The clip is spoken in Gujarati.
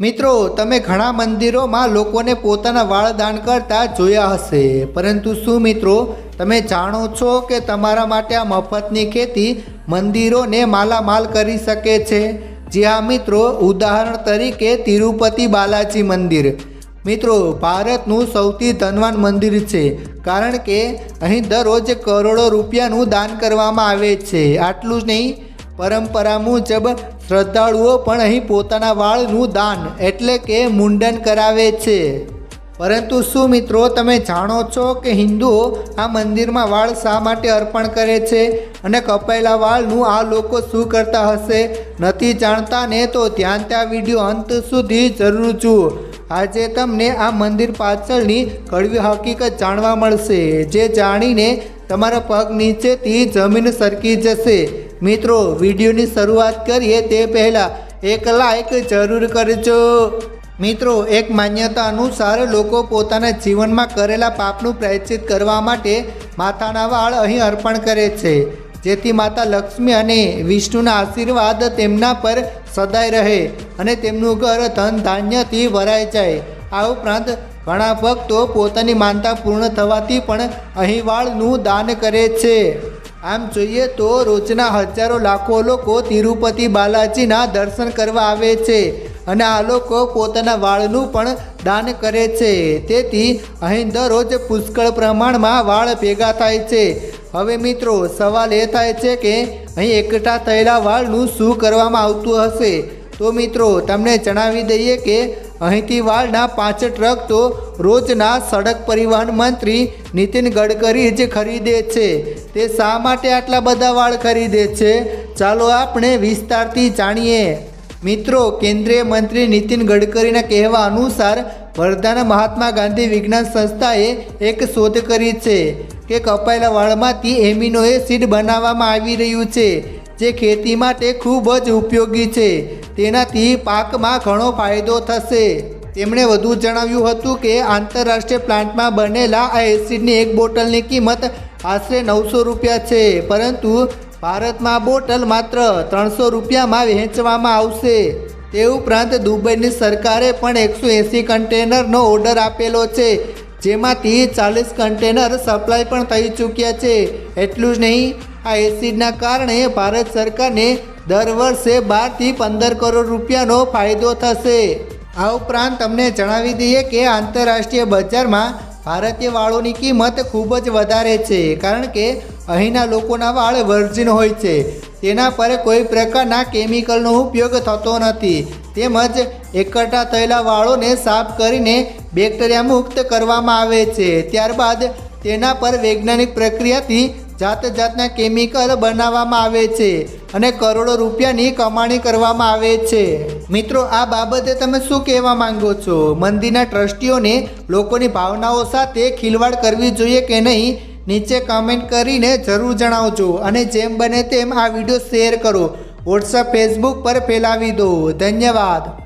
મિત્રો, તમે ઘણા મંદિરોમાં લોકોને પોતાના વાળ દાન કરતા જોયા હશે. પરંતુ શું મિત્રો, તમે જાણો છો કે તમારા માટે આ મફતની ખેતી મંદિરોને માલામાલ કરી શકે છે? જી હા મિત્રો, ઉદાહરણ તરીકે તિરુપતિ બાલાજી મંદિર. મિત્રો, ભારતનું સૌથી ધનવાન મંદિર છે, કારણ કે અહીં દરરોજ કરોડો રૂપિયાનું દાન કરવામાં આવે છે. આટલું જ નહીં પરંપરા મુજબ શ્રદ્ધાળુઓ પણ અહીં પોતાના વાળનું દાન એટલે કે મુંડન કરાવે છે. પરંતુ શું મિત્રો તમે જાણો છો કે હિન્દુઓ આ મંદિરમાં વાળ શા માટે અર્પણ કરે છે અને કપાયેલા વાળનું આ લોકો શું કરતા હશે? નથી જાણતા ને તો ધ્યાન ત્યાં વીડિયો અંત સુધી જરૂર જુઓ. આજે તમને આ મંદિર પાછળની કડવી હકીકત જાણવા મળશે, જે જાણીને તમારા પગ નીચેથી જમીન સરકી જશે. મિત્રો, વિડીયોની શરૂઆત કરીએ તે પહેલાં એક લાઈક જરૂર કરજો. મિત્રો, એક માન્યતા અનુસાર લોકો પોતાના જીવનમાં કરેલા પાપનું પ્રાયશ્ચિત કરવા માટે માથાના વાળ અહીં અર્પણ કરે છે. જેથી માતા લક્ષ્મી અને વિષ્ણુના આશીર્વાદ તેમના પર સદાય રહે અને તેમનું ઘર ધન ધાન્યથી ભરાઈ જાય. આ ઉપરાંત ઘણા ભક્તો પોતાની માનતા પૂર્ણ થવાથી પણ અહીં વાળનું દાન કરે છે. આમ જોઈએ તો રોજના હજારો લાખો લોકો તિરુપતિ બાલાજીના દર્શન કરવા આવે છે અને આ લોકો પોતાના વાળનું પણ દાન કરે છે. તેથી અહીં દરરોજ પુષ્કળ પ્રમાણમાં વાળ ભેગા થાય છે. હવે મિત્રો, સવાલ એ થાય છે કે અહીં એકઠા થયેલા વાળનું શું કરવામાં આવતું હશે? તો મિત્રો, તમને જણાવી દઈએ કે અહીંથી વાળના પાંચ ટ્રક તો રોજના સડક પરિવહન મંત્રી નીતિન ગડકરી જ ખરીદે છે. તે શા માટે આટલા બધા વાળ ખરીદે છે? ચાલો આપણે વિસ્તારથી જાણીએ. મિત્રો, કેન્દ્રીય મંત્રી નીતિન ગડકરીના કહેવા અનુસાર વર્ધાના મહાત્મા ગાંધી વિજ્ઞાન સંસ્થાએ એક શોધ કરી છે કે કપાયેલા વાળમાંથી એમિનો એસિડ બનાવવામાં આવી રહ્યું છે, જે ખેતી માટે ખૂબ જ ઉપયોગી છે. તેનાથી પાકમાં ઘણો ફાયદો થશે. તેમણે વધુ જણાવ્યું હતું કે આંતરરાષ્ટ્રીય પ્લાન્ટમાં બનેલા આ એસિડની એક બોટલની કિંમત આશરે નવસો રૂપિયા છે, પરંતુ ભારતમાં બોટલ માત્ર ત્રણસો રૂપિયામાં વહેંચવામાં આવશે. તે ઉપરાંત દુબઈની સરકારે પણ એકસો એંસી કન્ટેનરનો ઓર્ડર આપેલો છે, જેમાંથી ચાલીસ કન્ટેનર સપ્લાય પણ થઈ ચૂક્યા છે. એટલું જ નહીં, આ એસિડના કારણે ભારત સરકારને દર વર્ષે બારથી પંદર કરોડ રૂપિયાનો ફાયદો થશે. આ ઉપરાંત તમને જણાવી દઈએ કે આંતરરાષ્ટ્રીય બજારમાં ભારતીય વાળોની કિંમત ખૂબ જ વધારે છે, કારણ કે અહીંના લોકોના વાળ વર્જિન હોય છે. તેના પર કોઈ પ્રકારના કેમિકલનો ઉપયોગ થતો નથી. તેમજ એકઠા થયેલા વાળોને સાફ કરીને બેક્ટેરિયા મુક્ત કરવામાં આવે છે. ત્યારબાદ તેના પર વૈજ્ઞાનિક પ્રક્રિયાથી જાત જાતના કેમિકલ બનાવવામાં આવે છે અને કરોડો રૂપિયાની કમાણી કરવામાં આવે છે. મિત્રો, આ બાબતે તમે શું કહેવા માંગો છો? મંદિરના ટ્રસ્ટીઓને લોકોની ભાવનાઓ સાથે ખિલવાડ કરવી જોઈએ કે નહીં? નીચે કમેન્ટ કરીને જરૂર જણાવજો અને જેમ બને તેમ આ વીડિયો શેર કરો. વોટ્સઅપ ફેસબુક પર ફેલાવી દો. ધન્યવાદ.